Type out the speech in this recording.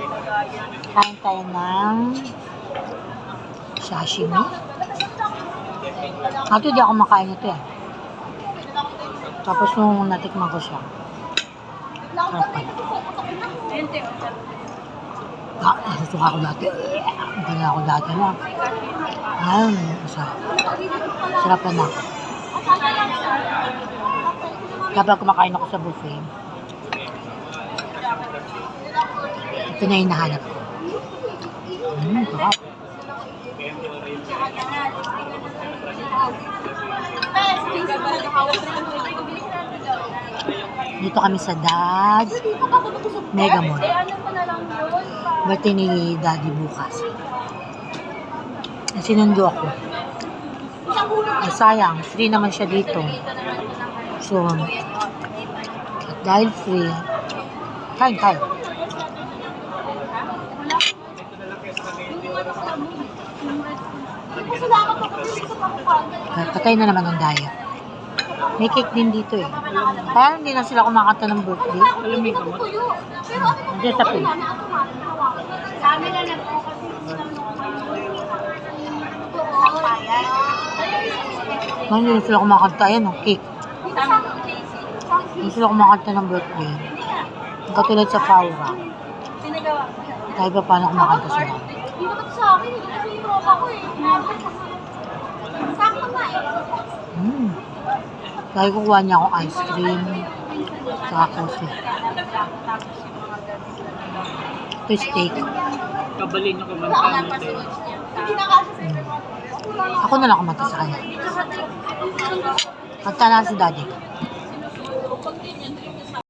Kain tayo ng sashimi. Ito, di ako makain ito eh. Tapos nung natikman ko siya, sarap pala. Ah, nasusuka ako dati. Ganyan ako dati na. Ayun, masarap. Sarap na. Kapag kumakain ako sa buffet, ito na yung hinahanap ko. Mm, sarap. Dito kami sa Dad's Mega Mall. Birthday ni Daddy bukas. Eh, Sinundo ako. Ay sayang, free naman siya dito. So, dahil free, kain tayo. Patay na naman ang diet. May cake din dito eh. Kaya hindi na sila kumakanta ng birthday. Alamig mo. Diyan sa pin. Hindi na sila kumakanta. Ayan o, cake. Hindi sila kumakanta ng birthday. Katulad sa Faura. Kahit pa paano kumakanta sila. Hindi naman sa akin, yung tropa ko. Mm. Kukuha niya akong ice cream. Saka coffee. Ito steak. Kabalin nyo kumanta mo tayo. Hindi na kasi sa Mm. Ako na lang kumanta sa kanya. Kanta na si daddy.